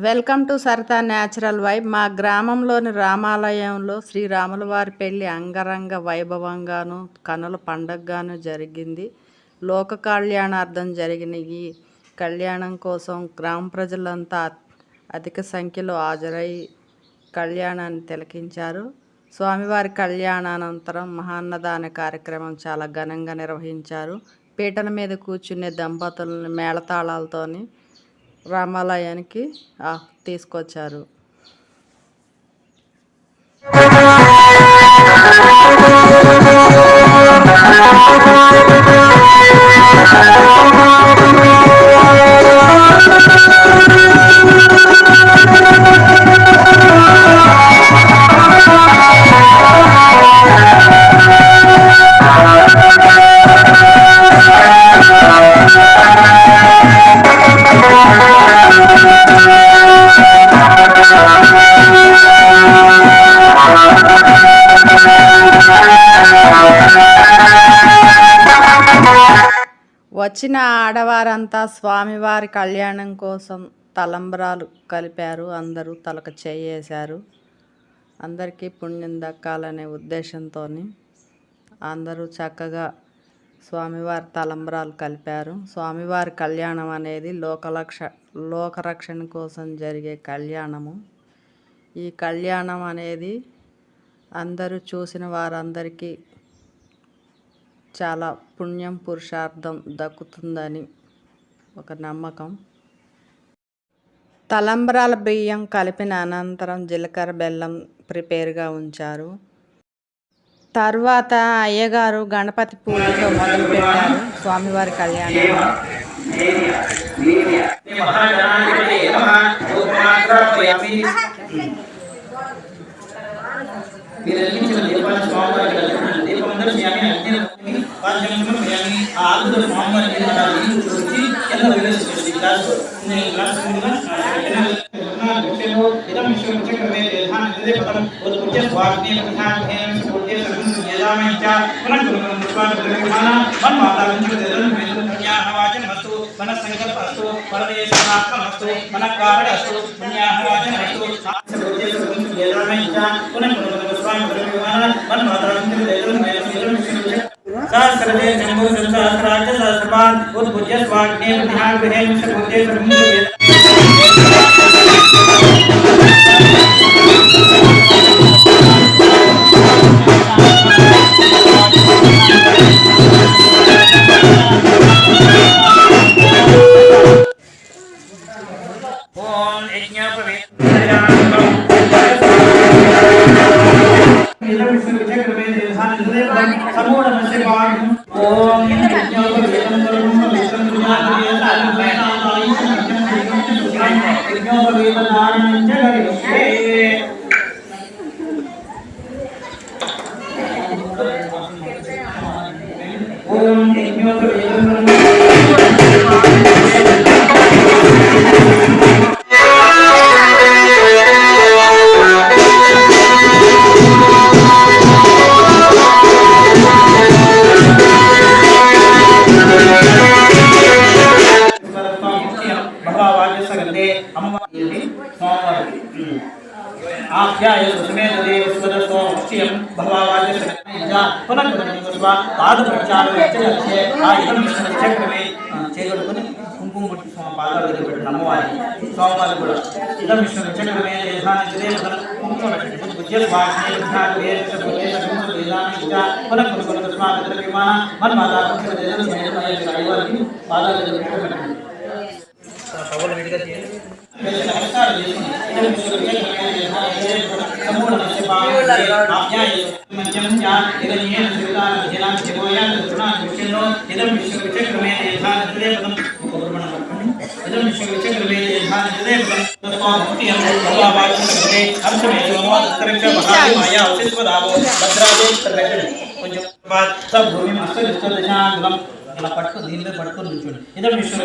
Welcome to Saritha natural vibe. మా గ్రామంలోని రామాలయంలో శ్రీరాముల వారి పెళ్ళి అంగరంగ వైభవంగాను కనుల పండగగాను జరిగింది. లోక కళ్యాణార్థం జరిగిన ఈ కళ్యాణం కోసం గ్రామ ప్రజలంతా అధిక సంఖ్యలో హాజరై కళ్యాణాన్ని తిలకించారు. స్వామివారి కళ్యాణానంతరం మహాన్నదాన కార్యక్రమం చాలా ఘనంగా నిర్వహించారు. పీటల మీద కూర్చునే దంపతులను మేళతాళాలతోని రామాలయానికి ఆ, తీసుకొచ్చారు. వచ్చిన ఆడవారంతా స్వామివారి కళ్యాణం కోసం తలంబరాలు కలిపారు. అందరూ తలకు చేయేశారు అందరికీ పుణ్యం దక్కాలనే ఉద్దేశంతో అందరూ చక్కగా స్వామివారి తలంబరాలు కలిపారు. స్వామివారి కళ్యాణం అనేది లోకలక్ష లోకరక్షణ కోసం జరిగే కళ్యాణము. ఈ కళ్యాణం అనేది అందరూ చూసిన వారందరికీ చాలా పుణ్యం పురుషార్థం దక్కుతుందని ఒక నమ్మకం. తలంబ్రాల బియ్యం కలిపిన అనంతరం జీలకర్ర బెల్లం ప్రిపేర్గా ఉంచారు. తర్వాత అయ్యగారు గణపతి పూజతో మొదలుపెట్టారు స్వామివారి కళ్యాణం ಕಾರ್ಯಕ್ರಮ ಯಾನಿ ಆಲ್ದ ಫಾರ್ಮರ್ ಏನಾಗಿ ಉತ್ಪತ್ತಿ ಎಲ್ಲ ವಿಲೇಜ್ ಕ್ಲಾಸ್ ನೇ ಕ್ಲಾಸ್ ಮೂಲಕ बच्चों इधर मिशन बच्चे कर रहे हैं ध्यान इंद्रिय पतन वो तो बच्चे स्वास्थ्य ध्यान है बोलते सगुन येदा में क्या मन गुरु मन मुस्कान करे खाना मन माता गंज के दरन में तो क्या हवाजन हस्तु मन संकल्प हस्तु परदेश आत्म हस्तु मन कारण हस्तु दुनिया हवाजन हस्तु बोलते सगुन येदा में क्या मन गुरु मन मुस्कान करे खाना मन माता गंज के दरन में तो मिशन बच्चे सहस्रदे जम्बो सहस्राक्ष सहस्रपाद उद्भुज्य स्वाग्ने ध्यान गृहे विश्वभूते सर्वं ఆఖ్యాయ సుమేధ దేవస్వద సోమక్షియం భగవావాద్య సగంజా పునః పాద ప్రక్షాళన ఇచ్చే ఆ ఇదం చక్రమే చేయగలుగుని కుంకుమ ముట్టి స్వామి పాదాల దగ్గర పెట్టిన అమ్మవారి సోమవారి కూడా ఇదం విష్ణు చక్రమే దేశాన కుంకుమ పెట్టి బుజ్జల పునః దగ్గర పాదాల దగ్గర పెట్టండి పవన్ విడిగా చేయండి నమస్కారం చేసుకోండి ఇలా పట్టుకు దీనిలో పట్టుకొని కూర్చోండి విష్ణు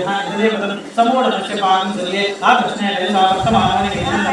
హృదయపదం జపంజ హిరణ్యేన సవితార సమూఢ నశ్య పాగం ఆ కృష్ణే వేదా వర్తమానమని వేదం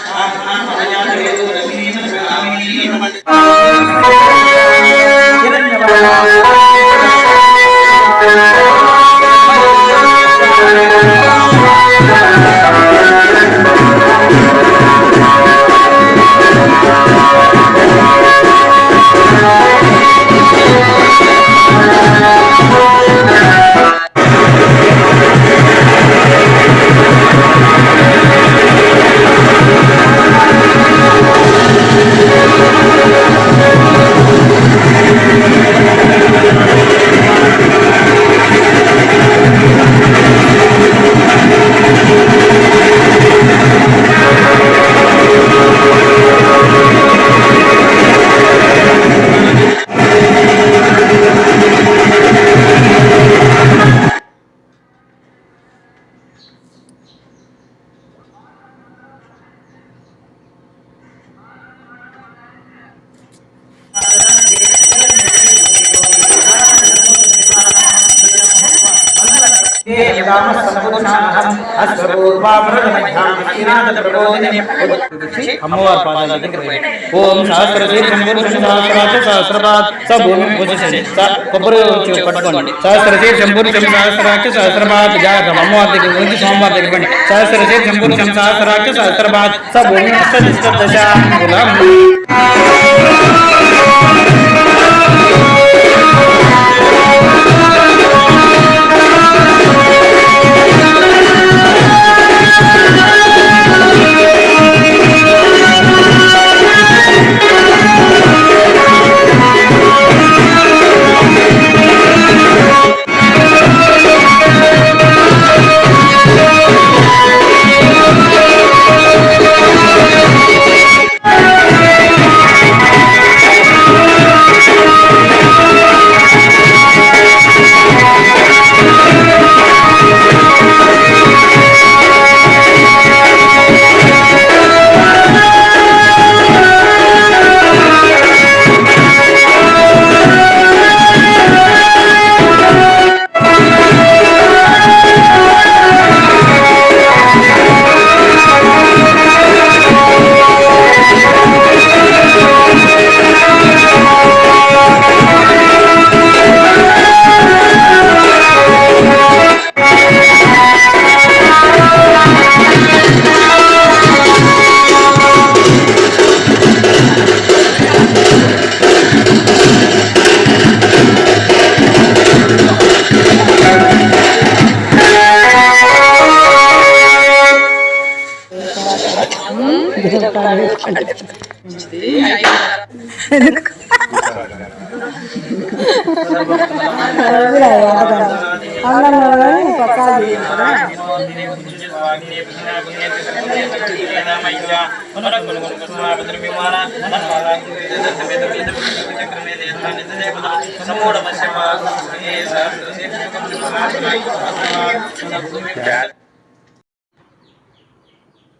Obrigado. అమ్మవారి పాదాల దగ్గర ఓం సహస్రశీర్షంభురు సహస్రాచ సహస్రపాత్ స భూమి పూజించండి. కొబ్బరి వచ్చి పట్టుకోండి. సహస్రశీర్షంభురు సహస్రపాత్ జాగ్రత్త. అమ్మవారి దగ్గర సోమవారి దగ్గర పండి. సహస్రపాత్ స భూమి దశ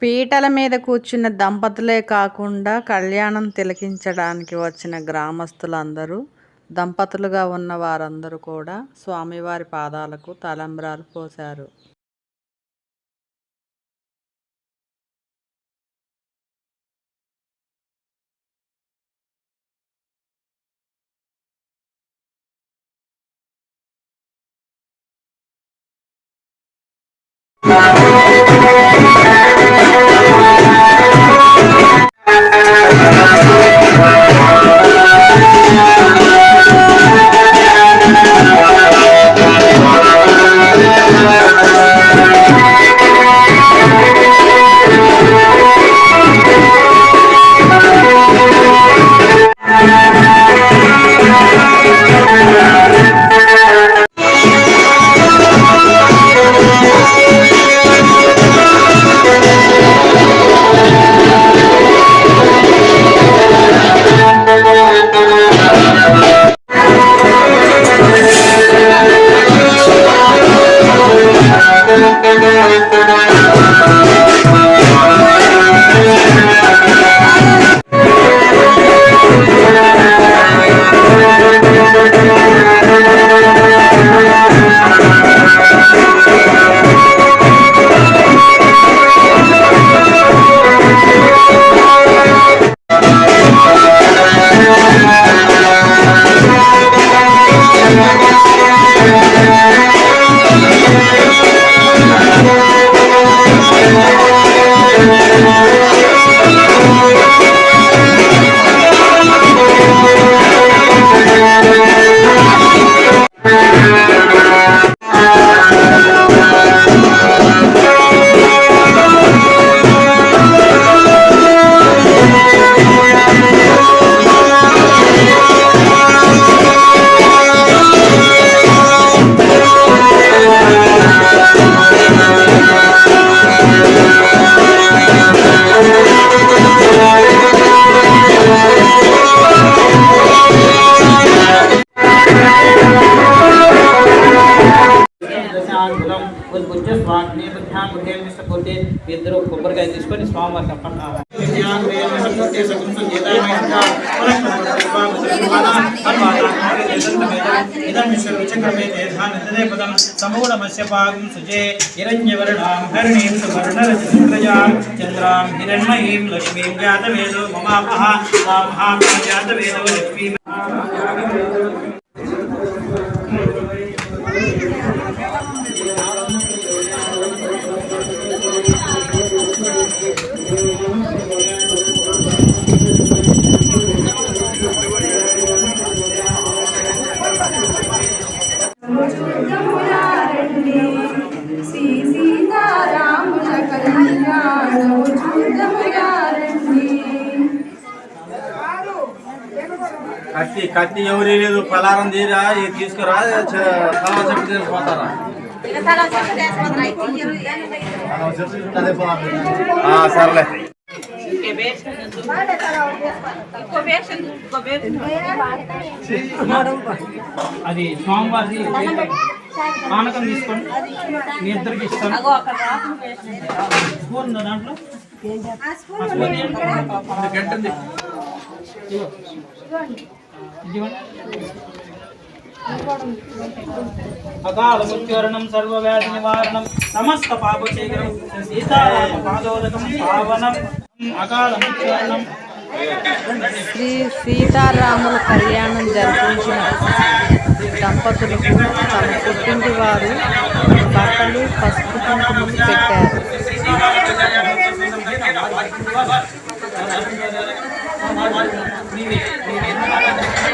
పీటల మీద కూర్చున్న దంపతులే కాకుండా కళ్యాణం తిలకించడానికి వచ్చిన గ్రామస్తులందరూ దంపతులుగా ఉన్న వారందరూ కూడా స్వామివారి పాదాలకు తలంబ్రాలు పోశారు. Bye. దశాంగులం కొంచెం స్వాగ్నే బుద్ధ్యాం బుద్ధేన్ విశ్వకోతే ఇద్దరు కొబ్బరికాయ తీసుకొని స్వామివారి అప్పండి సమూఢమస్య సుజే హిరణ్యవర్ణాం హరిణీం సువర్ణరజాం చంద్రాం హిరణ్మయీం లక్ష్మీం జాతవేదో మమాపహ సామహాం జాతవేదో లక్ష్మీం కత్తి ఎవరి లేదు పలారం తీరా ఇది తీసుకురా తలా చెప్పి. ఆ, సర్లే. అది స్వామివారి పానకం తీసుకోండి. మీ ఇద్దరికి ఇస్తాను. స్పూన్ ఉందా దాంట్లో. గంట అకాల మృత్యువరణం సర్వవ్యాధి నివారణం సమస్త పాపశేఖరం సీతారామ పాదోదకం పావనం. అకాల మృత్యువరణం శ్రీ సీతారాముల కళ్యాణం జరిపించిన దంపతులకు తమ పుట్టింటి వారు బట్టలు పసుపు కుంకుమలు పెట్టారు.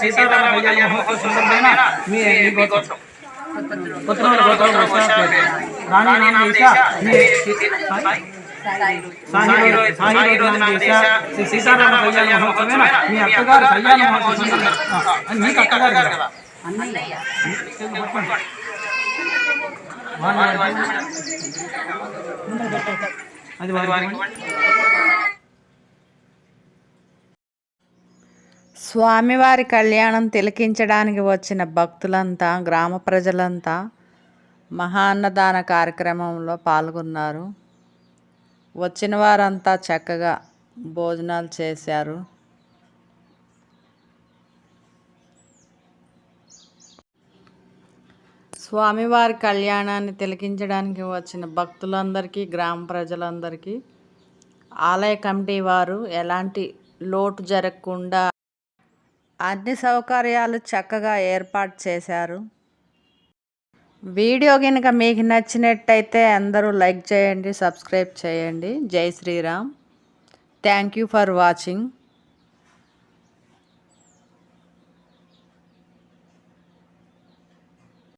సీతారామ కళ్యాణ మహోత్సవ సందర్భమైన మీ మీ గోత్రం కొత్తనూరు గోత్రం వస్తారు. రాణి నామ దేశ మీ సీతారామ కళ్యాణ మహోత్సవమైన మీ అత్తగారు కళ్యాణ మహోత్సవం అది మీకు అత్తగారు కదా? వారి- వారి- అది వారికి స్వామివారి కళ్యాణం తిలకించడానికి వచ్చిన భక్తులంతా గ్రామ ప్రజలంతా మహాన్నదాన కార్యక్రమంలో పాల్గొన్నారు. వచ్చిన వారంతా చక్కగా భోజనాలు చేశారు. స్వామివారి కళ్యాణాన్ని తిలకించడానికి వచ్చిన భక్తులందరికీ గ్రామ ప్రజలందరికీ ఆలయ కమిటీ వారు ఎలాంటి లోటు జరగకుండా అన్ని సౌకర్యాలు చక్కగా ఏర్పాటు చేశారు. వీడియో కనుక మీకు నచ్చినట్టయితే అందరూ లైక్ చేయండి సబ్స్క్రైబ్ చేయండి. జై Sriram. Thank you for watching.